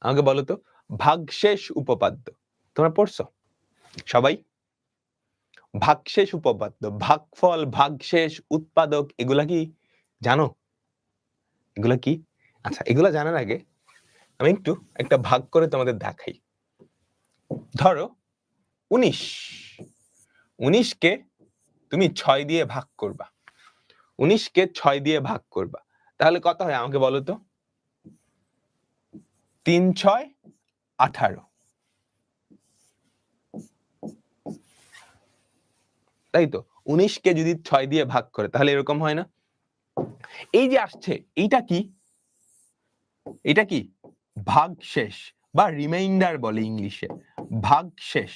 আমাকে বলো তো, ভাগশেষ উপপাদ্য, তোমরা পড়ছো? সবাই? ভাগশেষ উপপাদ্য, ভাগফল, ভাগশেষ, উৎপাদক, এগুলা কি জানো? এগুলা কি? আচ্ছা এগুলা জানার আগে আমি একটু একটা ভাগ করে তোমাদের দেখাই। ধরো, উনিশ। উনিশকে তুমি ছয় দিয়ে ভাগ করবা। উনিশকে ছয় দিয়ে ভাগ করবা। তাহলে কত হয় আমাকে বলো তো? তিন ছয় আঠারো। তাই তো? উনিশকে যদি ছয় দিয়ে ভাগ করে, তাহলে এরকম হয় না? এই যে আসছে, এইটা কি? এটা কি? ভাগ শেষ বা রিমাইন্ডার বলে ইংলিশে। ভাগ শেষ।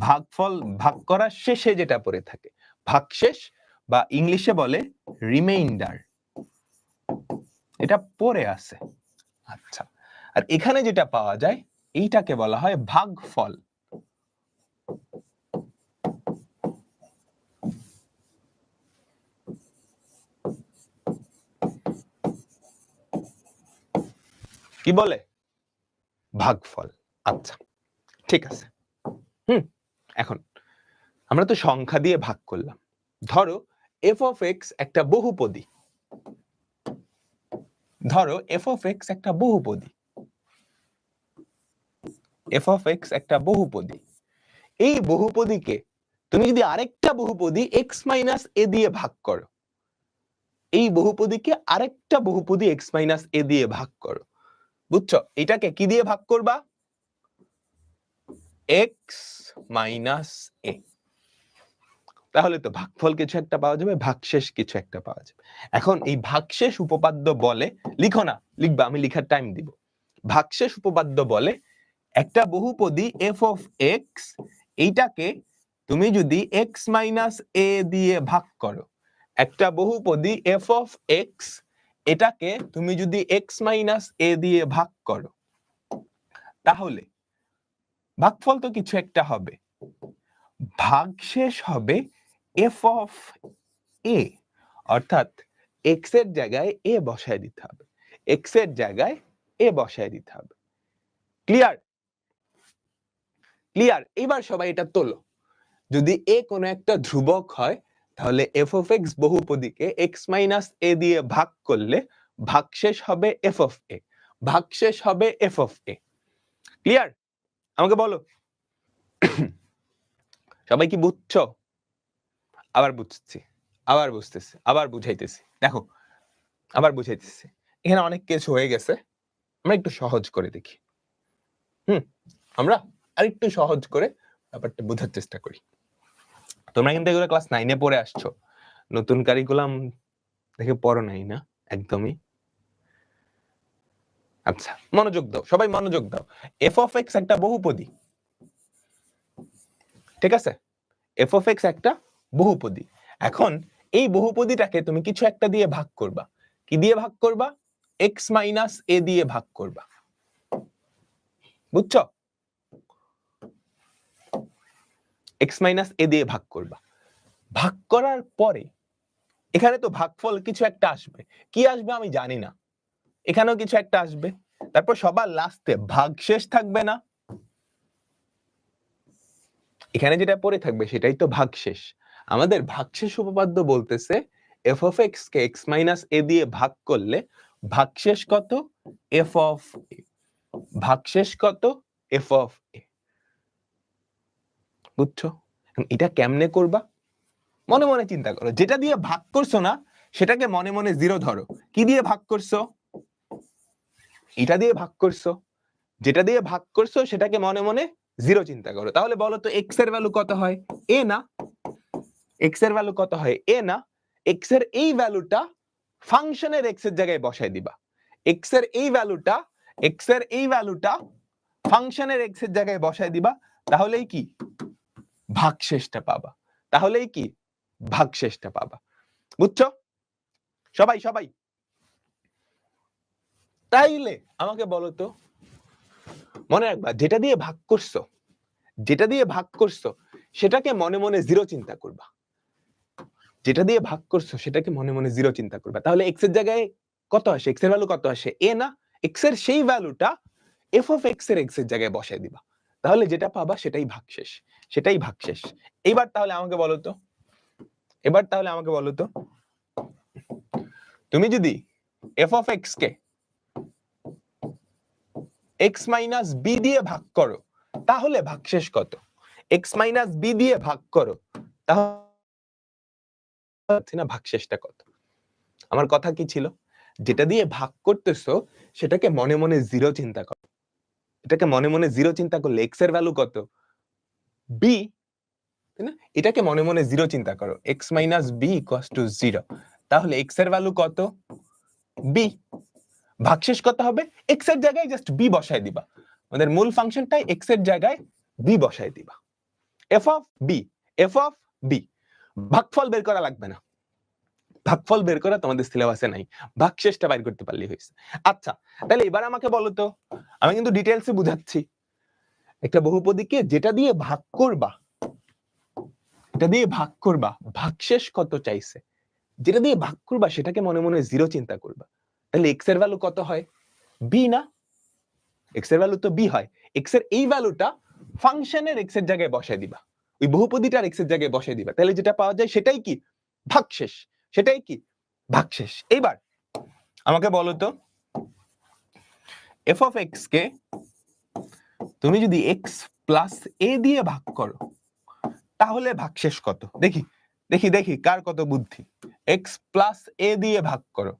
ভাগফল ভাগ করার শেষে যেটা পড়ে থাকে। ভাগশেষ বা ইংলিশে বলে রিমাইন্ডার। এটা পড়ে আছে। আচ্ছা। আর এখানে যেটা পাওয়া যায়, এইটাকে বলা হয় ভাগফল। কি বলে? ভাগফল। আচ্ছা ঠিক আছে। হুম, এখন আমরা তো সংখ্যা দিয়ে ভাগ করলাম। ধরো এফ অফ এক্স একটা বহুপদী। ধরো এফ অফ এক্স একটা বহুপদী। এফ অফ এক্স একটা বহুপদী। এই বহুপদীকে তুমি যদি আরেকটা বহুপদী এক্স মাইনাস এ দিয়ে ভাগ করো, এই বহুপদীকে আরেকটা বহুপদী এক্স মাইনাস এ দিয়ে ভাগ করো, বুঝছ? এটাকে কি দিয়ে ভাগ করবা? X minus a. তাহলে তো ভাগফল কিছু একটা পাওয়া যাবে, ভাগশেষ কিছু একটা পাওয়া যাবে। এখন এই ভাগশেষ উপপাদ্য বলে, লিখো না, লিখবা, আমি লিখার টাইম দিব। ভাগশেষ উপপাদ্য বলে একটা বহুপদী এফ অফ এক্স এইটাকে তুমি যদি এক্স মাইনাস এ দিয়ে ভাগ করো, একটা বহুপদী এফ অফ এক্স এটাকে তুমি যদি এক্স মাইনাস এ দিয়ে ভাগ করো, তাহলে ভাগফল তো কিছু একটা হবে। ভাগশেষ হবে এফ অফ এ অর্থাৎ এক্সের জায়গায় এ বসায় দিতে হবে এক্সের জায়গায় এ বসায় দিতে হবে। ক্লিয়ার ক্লিয়ার এবার সবাই এটা তোলো। যদি এ কোনো একটা ধ্রুবক হয়, তাহলে এফ অফ এক্স বহুপদীকে এক্স মাইনাস এ দিয়ে ভাগ করলে ভাগশেষ হবে এফ অফ এ ভাগশেষ হবে এফ অফ এ ক্লিয়ার আমাকে বলো। সবাই কি বুঝছ? আবার বুঝছি। আবার বুঝতেছি। আবার বুঝাইতেছি। দেখো, আবার বুঝাইতেছি। এখানে অনেক কিছু হয়ে গেছে। আমরা একটু সহজ করে দেখি। হুম, আমরা আরেকটু সহজ করে ব্যাপারটা বোঝার চেষ্টা করি। তোমরা কিন্তু এগুলো ক্লাস নাইনে পড়ে আসছো। নতুন কারিকুলাম দেখে পড়ো নাই না? একদমই। আচ্ছা মনোযোগ দাও, সবাই মনোযোগ দাও। এফ অফ এক্স একটা বহুপদী। ঠিক আছে? এফ অফ এক্স একটা বহুপদী। এখন এই বহুপদীটাকে তুমি কিছু একটা দিয়ে ভাগ করবা। কি দিয়ে ভাগ করবা? এক্স মাইনাস এ দিয়ে ভাগ করবা। বুঝছ? এক্স মাইনাস এ দিয়ে ভাগ করবা। ভাগ করার পরে এখানে তো ভাগফল কিছু একটা আসবে। কি আসবে আমি জানি না। এখানেও কিছু একটা আসবে। তারপর সবার লাস্টে ভাগশেষ থাকবে না। এখানে যেটা পড়ে থাকবে সেটাই তো ভাগশেষ আমাদের ভাগশেষ উপপাদ্য বলতেছে এফ অফ এক্স কে এক্স মাইনাস এ দিয়ে ভাগ করলে ভাগশেষ কত? এফ অফ এ ভাগশেষ কত? এফ অফ এ বুঝছ? এটা কেমনে করবা? মনে মনে চিন্তা করো। যেটা দিয়ে ভাগ করছ না, সেটাকে মনে মনে জিরো ধরো। কি দিয়ে ভাগ করছ? এটা দিয়ে ভাগ করছ। যেটা দিয়ে ভাগ করছ, সেটাকে মনে মনে জিরো চিন্তা করো। তাহলে বলো তো এক্সের ভ্যালু কত হয়? এ না? এক্সের ভ্যালু কত হয়? এ না? এক্সের এই ভ্যালুটা ফাংশনের এক্সের জায়গায় বসাই দিবা। এক্সের এই ভ্যালুটা এক্সের এই ভ্যালুটা ফাংশনের এক্সের জায়গায় বসাই দিবা। তাহলেই কি? ভাগশেষটা পাবা। তাহলেই কি? ভাগশেষটা পাবা। বুঝছ? সবাই সবাই। তাইলে আমাকে বলো তো, মনে রাখবা, যেটা দিয়ে ভাগ করছ, যেটা দিয়ে ভাগ করছ, সেটাকে মনে মনে জিরো চিন্তা করবা। যেটা দিয়ে ভাগ করছ, সেটাকে মনে মনে জিরো চিন্তা করবা। তাহলে এক্সের জায়গায় কত আসে? এক্সের ভ্যালু কত আসে? এ না? এক্সের সেই ভ্যালুটা এফ অফ এক্সের এক্সের জায়গায় বসায় দিবা। তাহলে যেটা পাবা, সেটাই ভাগশেষ। সেটাই ভাগশেষ এইবার তাহলে আমাকে বলো তো, এবার তাহলে আমাকে বলো তো, তুমি যদি এফ অফ এক্স কে এক্স মাইনাস বি দিয়ে ভাগ করো, তাহলে ভাগশেষ কত? এক্স মাইনাস বি দিয়ে ভাগ করো, তাহলে না ভাগশেষটা কত? আমার কথা কি ছিল? যেটা দিয়ে ভাগ করতেছো, সেটাকে মনে মনে জিরো চিন্তা করো। এটাকে মনে মনে জিরো চিন্তা করলে এক্সের ভ্যালু কত? বি তাই না? এটাকে মনে মনে জিরো চিন্তা করো। X minus b equals to zero তাহলে এক্সের ভ্যালু কত? বি ভাগশেষ কত হবে? এক্সের জায়গায় জাস্ট বি বসায় দিবা। আমাদের মূল ফাংশনটাই এক্সের জায়গায় বি বসায় দিবা। F of b f of b ভাগফল বের করা লাগবে না। ভাগফল বের করা তোমাদের সিলেবাসে নাই। ভাগশেষটা বাইর করতে পারলেই হয়েছে। আচ্ছা তাহলে এবার আমাকে বলো তো, আমি কিন্তু ডিটেলসে বুঝাচ্ছি। একটা বহুপদীকে যেটা দিয়ে ভাগ করবা, এটা দিয়ে ভাগ করবা, ভাগশেষ কত চাইছে? যেটা দিয়ে ভাগ করবা, সেটাকে মনে মনে জিরো চিন্তা করবা। তাহলে এক্সের ভ্যালু কত হয়? বি না? এক্সের ভ্যালু তো বি হয়। এক্সের এই ভ্যালুটা ফাংশনের এক্সের জায়গায় বসায় দিবা। ওই বহুপদীটার এক্সের জায়গায় বসায় দিবা। তাহলে যেটা পাওয়া যায়, সেটাই কি? ভাগশেষ। সেটাই কি? ভাগশেষ। এইবার আমাকে বলো তো এফ অফ এক্স কে তুমি যদি এক্স প্লাস এ দিয়ে ভাগ করো, তাহলে ভাগশেষ কত? দেখি দেখি দেখি, কার কত বুদ্ধি? এক্স প্লাস এ দিয়ে ভাগ করো,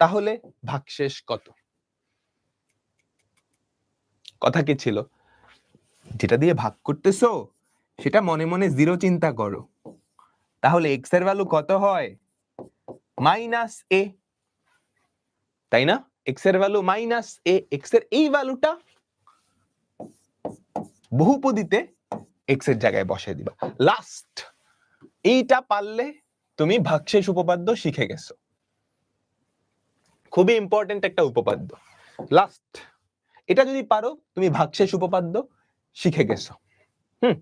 তাহলে ভাগশেষ কত? কথা কি ছিল? যেটা দিয়ে ভাগ করতেছো, সেটা মনে মনে জিরো চিন্তা করো। তাহলে এক্সের ভ্যালু কত হয়? মাইনাস এ তাই না? এক্সের ভ্যালু মাইনাস এ এক্সের এই ভ্যালুটা বহুপদীতে এক্সের জায়গায় বসিয়ে দিবা। লাস্ট এইটা পারলে তুমি ভাগশেষ উপপাদ্য শিখে গেছো। খুবই ইম্পর্টেন্ট একটা উপপাদ্য। লাস্ট এটা যদি পারো, তুমি ভাগশেষ উপপাদ্য শিখে গেছো। হুম,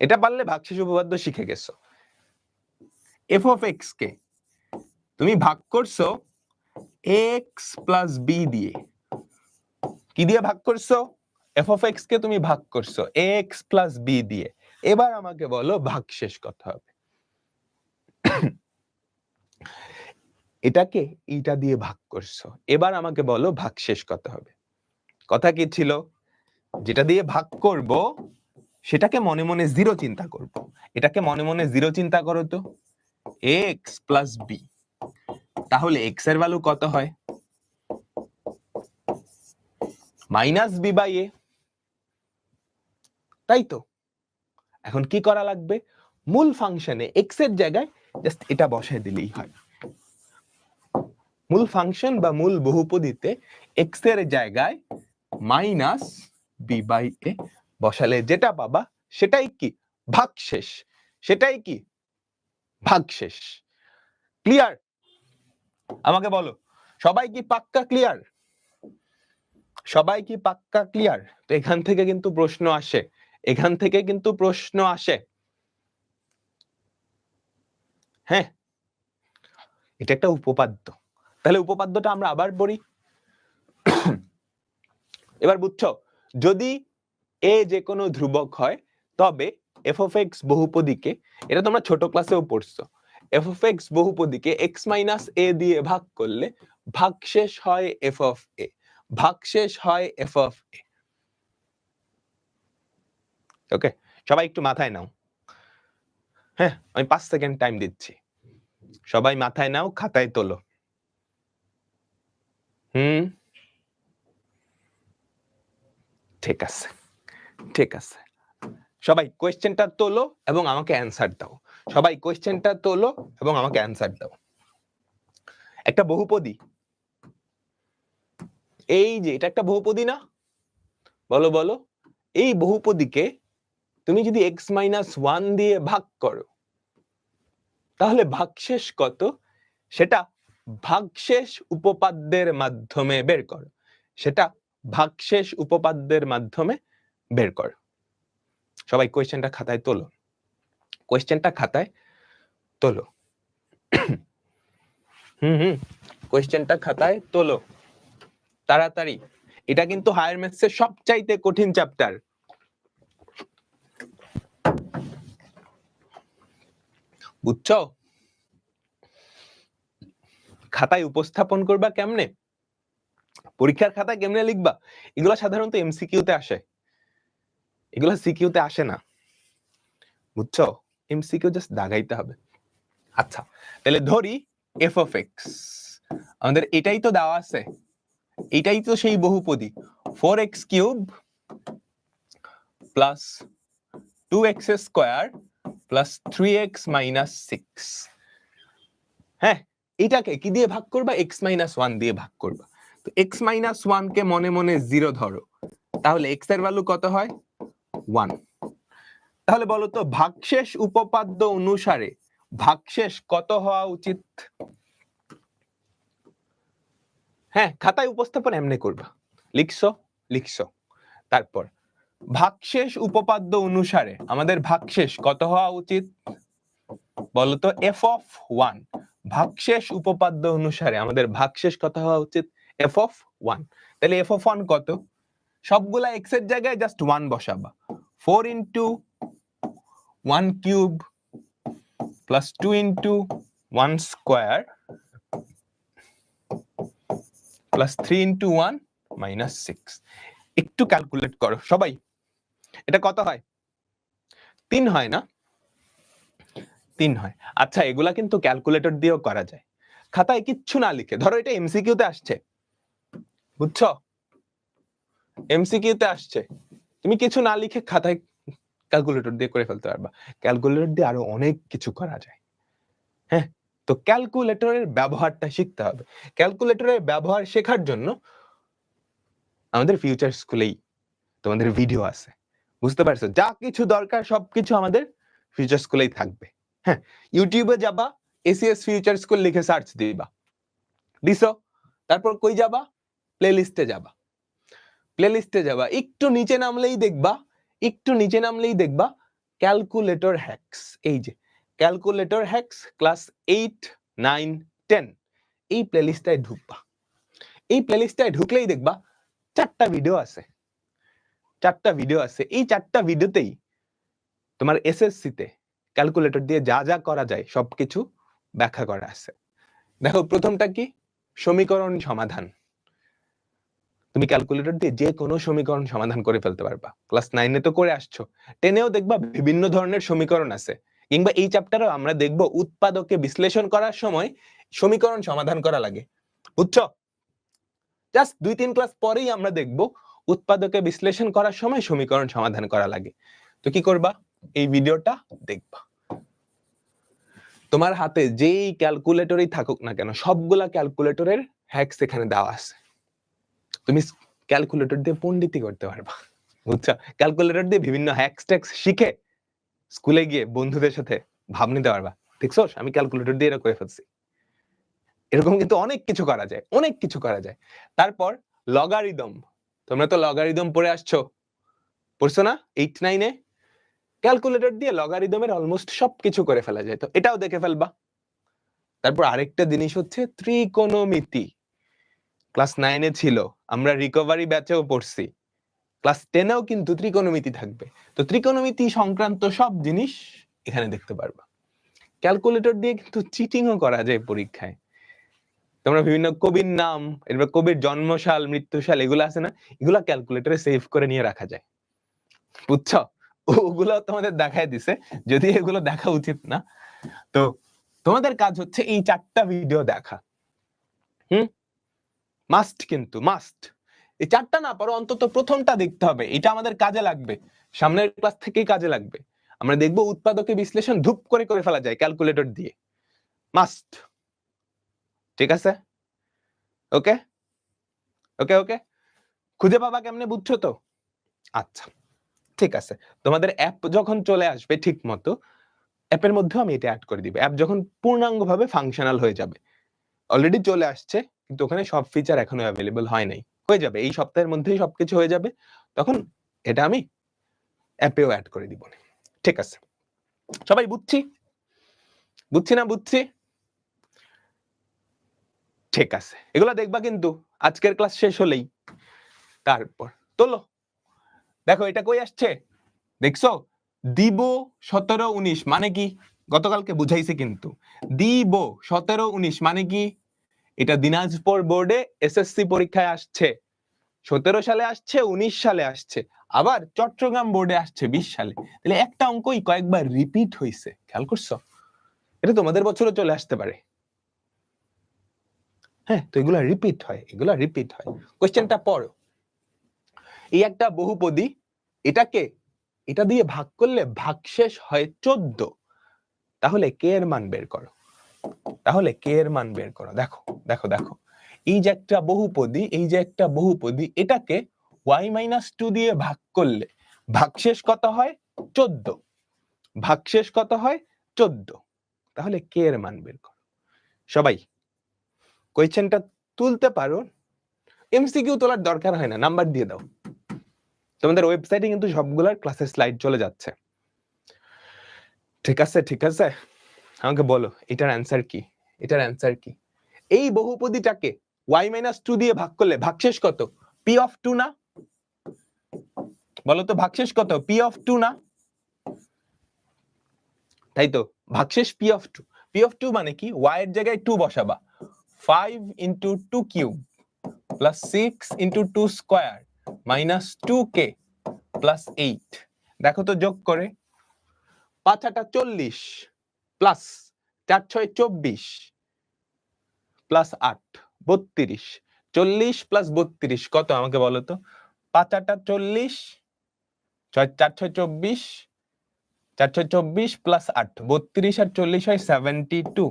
এটা পারলে ভাগশেষ উপপাদ্য শিখে গেছো। এফ অফ এক্স কে তুমি ভাগ করছ এক্স প্লাস বি দিয়ে। কি দিয়ে ভাগ করছ? এফ অফ এক্স কে তুমি ভাগ করছ এক্স প্লাস বি দিয়ে। এবার আমাকে বলো ভাগশেষ কত হবে। এটাকে এইটা দিয়ে ভাগ করছ, এবার আমাকে বলো ভাগশেষ কত হবে। কথা কি ছিল? যেটা দিয়ে ভাগ করব, সেটাকে মনে মনে জিরো চিন্তা করব। এটাকে মনে মনে জিরো চিন্তা করো তো। এক্স প্লাস বি তাহলে এক্সের ভ্যালু কত হয়? মাইনাস বি বাই এ তাই তো এখন কি করা লাগবে? মূল ফাংশনে এক্সের জায়গায় জাস্ট এটা বসায় দিলেই হয়। মূল ফাংশন বা মূল বহুপদীতে এক্সের জায়গায় মাইনাস বি বাই এ বসালে যেটা পাবা সেটাই কি? ভাগশেষ। সেটাই কি? ভাগশেষ। ক্লিয়ার আমাকে বলো, সবাই কি পাক্কা ক্লিয়ার সবাই কি পাক্কা ক্লিয়ার তো এখান থেকে কিন্তু প্রশ্ন আসে। এখান থেকে কিন্তু প্রশ্ন আসে। হ্যাঁ? এটা একটা উপপাদ্য। তাহলে উপপাদ্যটা আমরা আবার পড়ি। এবার বুঝছ, যদি এ যে কোনো ধ্রুবক হয়, তবে এফ অফ এক্স বহুপদীকে, এটা তোমরা ছোট ক্লাসেও পড়ছো এফ অফ এক্স বহুপদীকে এক্স মাইনাস এ দিয়ে ভাগ করলে ভাগশেষ হয় এফ অফ এ ভাগশেষ হয় এফ অফ এ ওকে সবাই একটু মাথায় নাও। হ্যাঁ আমি পাঁচ সেকেন্ড টাইম দিচ্ছি। সবাই মাথায় নাও, খাতায় তোলো। হুম? ঠিক আছে ঠিক আছে। সবাই কোয়েশ্চেনটা তোলো এবং আমাকে অ্যান্সার দাও। সবাই কোয়েশ্চেনটা তোলো এবং আমাকে অ্যান্সার দাও। একটা বহুপদী। এই যে, এটা একটা বহুপদী না? বলো বলো। এই বহুপদীকে তুমি যদি এক্স মাইনাস ওয়ান দিয়ে ভাগ করো, তাহলে ভাগশেষ কত? সেটা ভাগশেষ উপপাদ্যের মাধ্যমে বের করো। সেটা ভাগশেষ উপপাদ্যের মাধ্যমে বের করো। সবাই কোয়েশ্চেনটা খাতায় তোলো। কোয়েশ্চেনটা খাতায় তোলো। হুম হুম কোয়েশ্চেনটা খাতায় তোলো। তাড়াতাড়ি। এটা কিন্তু হায়ার ম্যাথসের সবচাইতে কঠিন চ্যাপ্টার বুঝছ? খাতায় উপস্থাপন করবা কেমনে? পরীক্ষার খাতায় কেমনে লিখবা? এগুলো সাধারণত এমসিকিউতে আসে। এগুলো সিকিউতে আসে না। বুঝছ? এমসিকিউ জাস্ট দাগাইতে হবে। আচ্ছা তাহলে ধরি এফ অফ এক্স আমাদের এটাই তো দেওয়া আছে। এটাই তো সেই বহুপদী। Four x cube plus two x square plus three x minus six হ্যাঁ এটাকে কি দিয়ে ভাগ করবা? এক্স মাইনাস ওয়ান দিয়ে ভাগ করবা। তো এক্স মাইনাস ওয়ান কে মনে মনে জিরো ধরো। তাহলে এক্সের ভ্যালু কত হয়? ওয়ান তাহলে বলো তো, ভাগশেষ উপপাদ্য অনুসারে ভাগশেষ কত হওয়া উচিত? হ্যাঁ খাতায় উপস্থাপন এমনি করবা। লিখছো? লিখছো। তারপর ভাগশেষ উপপাদ্য অনুসারে আমাদের ভাগশেষ কত হওয়া উচিত? বলতো এফ অফ ওয়ান ভাগশেষ উপপাদ্য অনুসারে আমাদের ভাগশেষ কত হওয়া উচিত? এফ অফ ওয়ান তাহলে এফ অফ ওয়ান কত? সবগুলা এক্সের জায়গায় just one বসাবা। Four into one cube plus two into one square plus three into one minus six একটু ক্যালকুলেট করো, সবাই। এটা কত হয়? তিন হয় না? তিন হয়। আচ্ছা এগুলা কিন্তু ক্যালকুলেটর দিয়েও করা যায়। খাতায় কিচ্ছু না লিখে, ধরো এটা এমসিকিউতে আসছে। বুঝছ? এমসিকিউতে আসছে। তুমি কিছু না লিখে খাতায় ক্যালকুলেটর দিয়ে করে ফেলতে পারবা। ক্যালকুলেটর দিয়ে আরও অনেক কিছু করা যায়। হ্যাঁ? তো ক্যালকুলেটরের ব্যবহারটা শিখতে হবে। ক্যালকুলেটরের ব্যবহার শেখার জন্য আমাদের ফিউচার স্কুলেই তোমাদের ভিডিও আছে। বুঝতে পারছ? যা কিছু দরকার সবকিছু আমাদের ফিউচার স্কুলেই থাকবে। হ্যাঁ ইউটিউবে যাবা এসিএস ফিউচার স্কুল লিখে সার্চ দিবা। দিছো? তারপর কই যাবা? প্লে লিস্টে যাবা। প্লে লিস্টে যাবা। একটু নিচে নামলেই দেখবা, একটু নিচে নামলেই দেখবা ক্যালকুলেটর হ্যাক্স এই যে calculator hacks class eight nine ten এই প্লেলিস্টটায় ঢুকবা। এই প্লেলিস্টটায় ঢুকলেই দেখবা, চারটা ভিডিও আছে। চারটা ভিডিও আছে, এই চারটা ভিডিওতেই তোমার এসএসসি তে ক্যালকুলেটর দিয়ে যা যা করা যায় সবকিছু ব্যাখ্যা করা আছে। দেখো, প্রথমটা কি? সমীকরণ সমাধান। তুমি ক্যালকুলেটর দিয়ে যে কোনো সমীকরণ সমাধান করে ফেলতে পারবা। ক্লাস নাইনে তো করে আসছো। টেনেও দেখবা বিভিন্ন ধরনের সমীকরণ আছে। কিংবা এই চ্যাপ্টারও আমরা দেখব উৎপাদকে বিশ্লেষণ করার সময় সমীকরণ সমাধান করা লাগে। বুঝছ? জাস্ট দুই তিন ক্লাস পরেই আমরা দেখব উৎপাদকে বিশ্লেষণ করার সময় সমীকরণ সমাধান করা লাগে। তো কি করবা? এই ভিডিওটা দেখবা। তোমার হাতে যেই ক্যালকুলেটরই থাকুক না কেন, সবগুলা ক্যালকুলেটরের হ্যাক্স এখানে দেওয়া আছে। তুমি ক্যালকুলেটর দিয়ে পণ্ডিতি করতে পারবা, বুঝছ? ক্যালকুলেটর দিয়ে বিভিন্ন হ্যাক্স ট্যাক্স শিখে স্কুলে গিয়ে বন্ধুদের সাথে ভাব নিতে পারবা দেখছ আমি ক্যালকুলেটর দিয়ে এটা করে ফেলছি। এরকম কিন্তু অনেক কিছু করা যায়, অনেক কিছু করা যায়। তারপর লগারিদম তোমরা তো লগারিদম পড়ে আসছো। পড়ছো না? এইট নাইনে ক্যালকুলেটর দিয়ে লগারিদমের অলমোস্ট সবকিছু করে ফেলা যায়। তো এটাও দেখে ফেলবা। তারপর আরেকটা জিনিস হচ্ছে ত্রিকোণমিতি। ক্লাস নাইনে ছিল। আমরা রিকভারি ব্যাচেও পড়ছি। ক্লাস টেনেও কিন্তু ত্রিকোণমিতি থাকবে। তো ত্রিকোণমিতি সংক্রান্ত সব জিনিস এখানে দেখতে পারবা। ক্যালকুলেটর দিয়ে কিন্তু চিটিংও করা যায় পরীক্ষায়। তোমরা বিভিন্ন কবির নাম, এরপর কবির জন্মসাল, মৃত্যুসাল, এগুলো আছে না? এগুলা ক্যালকুলেটরে সেভ করে নিয়ে রাখা যায়। বুঝছ? ওগুলো তোমাদের দেখায় দিছে, যদি এগুলো দেখা উচিত না। তো তোমাদের কাজ হচ্ছে এই চারটা ভিডিও দেখা। হুম? মাস্ট কিন্তু মাস্ট এই চারটা না, পারো অন্তত প্রথমটা দেখতে হবে। এটা আমাদের কাজে লাগবে। সামনের ক্লাস থেকেই কাজে লাগবে। আমরা দেখব উৎপাদকে বিশ্লেষণ ধূপ করে করে ফেলা যায় ক্যালকুলেটর দিয়ে। মাস্ট ঠিক আছে? ওকে ওকে ওকে খুঁজে পাবা কেমনে বুঝছ তো? আচ্ছা ঠিক আছে। তোমাদের অ্যাপ যখন চলে আসবে ঠিক মতো অ্যাপের মধ্যেও আমি এটা অ্যাড করে দিব। অ্যাপ যখন পূর্ণাঙ্গভাবে ফাংশনাল হয়ে যাবে। অলরেডি চলে আসছে, কিন্তু ওখানে সব ফিচার এখনও অ্যাভেলেবল হয় নাই। হয়ে যাবে, এই সপ্তাহের মধ্যেই সবকিছু হয়ে যাবে। তখন এটা আমি অ্যাপেও অ্যাড করে দিব। ঠিক আছে। সবাই বুঝছি? বুঝছি না বুঝছি? ঠিক আছে। এগুলো দেখবা কিন্তু আজকের ক্লাস শেষ হলেই। তারপর, তোলো। দেখো, এটা কই আসছে? দেখছ? দিব সতেরো উনিশ মানে কি? গতকালকে বুঝাইছে কিন্তু। দিব সতেরো উনিশ মানে কি? এটা দিনাজপুর বোর্ডে এসএসসি পরীক্ষায় আসছে। সতেরো সালে আসছে, উনিশ সালে আসছে। আবার চট্টগ্রাম বোর্ডে আসছে, বিশ সালে। তাহলে একটা অঙ্কই কয়েকবার রিপিট হয়েছে খেয়াল করছ? এটা তোমাদের বছরও চলে আসতে পারে। হ্যাঁ তো এগুলা রিপিট হয়, এগুলা রিপিট হয়। কোশ্চেনটা পড়ো। এই একটা বহুপদী, এটাকে, এটা দিয়ে ভাগ করলে ভাগশেষ হয় চোদ্দ। তাহলে কে এর মান বের করো? তাহলে কে এর মান বের করো? দেখো দেখো দেখো। এই যে একটা বহুপদী, এই যে একটা বহুপদী, এটাকে ওয়াই মাইনাস টু দিয়ে ভাগ করলে ভাগশেষ কত হয়? চোদ্দ। ভাগশেষ কত হয়? চোদ্দ। তাহলে কে এর মান বের করো? সবাই কোয়েশ্চেনটা তুলতে পারো। এমসিকিউ তোলার দরকার হয় না নাম্বার দিয়ে দাও। তোমাদের ওয়েবসাইটে কিন্তু সবগুলার ক্লাসের স্লাইড চলে যাচ্ছে। ঠিক আছে ঠিক আছে? আমাকে বলো, এটার অ্যান্সার কি? এটার অ্যান্সার কি? এই বহুপদীটাকে y মাইনাস টু দিয়ে ভাগ করলে ভাগশেষ কত? পি অফ টু না? বলো তো, ভাগশেষ কত? পি অফ টু না? তাই তো, ভাগশেষ p of two p of two মানে কি? y এর জায়গায় two বসাবা। Five into two cube plus six into two square minus two কে প্লাস এইট দেখো তো যোগ করে। পাঁচ আটা চল্লিশ প্লাস চার ছয় চব্বিশ প্লাস আট, বত্রিশ। চল্লিশ প্লাস বত্রিশ কত আমাকে বলো তো? পাঁচ আটা চল্লিশ, ছয়, চার ছয় চব্বিশ, চার ছয় চব্বিশ প্লাস আট, বত্রিশ আর চল্লিশ হয় সেভেন্টি টু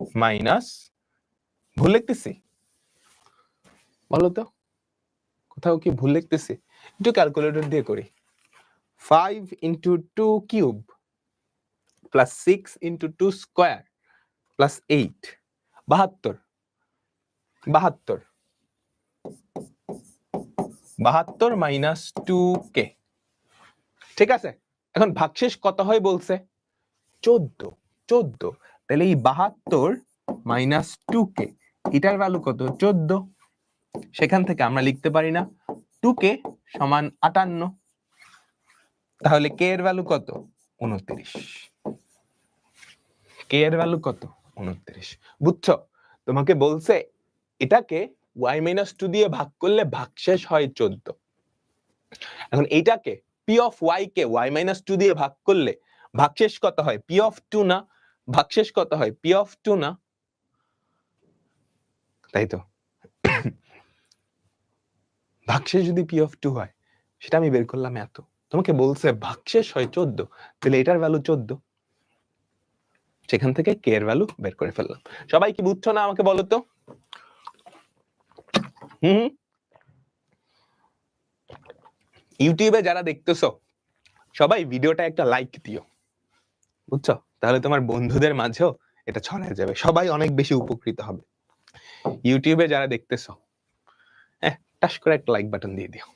মাইনাস ভুল লিখতেছি। বলো তো কোথাও কি ভুল লিখতেছি? একটু ক্যালকুলেটর দিয়ে করি। Five into two cube plus six into two square plus eight বাহাত্তর। বাহাত্তর। বাহাত্তর মাইনাস টু কে ঠিক আছে? এখন ভাগশেষ কত হয় বলছে? চোদ্দ। চোদ্দ। তাহলে এই বাহাত্তর মাইনাস টু কে এটার ভ্যালু কত? চোদ্দ। সেখান থেকে আমরা লিখতে পারি না টু কে সমান আটান্ন। তাহলে কে এর ভ্যালু কত? উনত্রিশ কে এর ভ্যালু কত? উনত্রিশ বুঝছ? তোমাকে বলছে, এটাকে ওয়াই মাইনাস টু দিয়ে ভাগ করলে ভাগশেষ হয় চোদ্দ। এখন এইটাকে পি অফ ওয়াই কে ওয়াই মাইনাস টু দিয়ে ভাগ করলে ভাগশেষ কত হয়? পি অফ টু না? ভাগশেষ কত হয়? পি অফ টু না? তাই তো। ভাগশেষ যদি পি অফ টু হয়, সেটা আমি বের করলাম এত। তোমাকে বলছে ভাগশেষ হয় চোদ্দ, তাহলে এটার ভ্যালু চোদ্দ। সেখান থেকে কে এর ভ্যালু বের করে ফেললাম। সবাই কি বুঝছ না আমাকে বলো তো? হুম ইউটিউবে যারা দেখতেছো, সবাই ভিডিওটা একটা লাইক দিও। বুঝছ? তাহলে তোমার বন্ধুদের মাঝেও এটা ছড়ায় যাবে। সবাই অনেক বেশি উপকৃত হবে। ইউটিউবে যারা দেখতেছো হ্যাঁ টাস করে একটা লাইক বাটন দিয়ে দিও।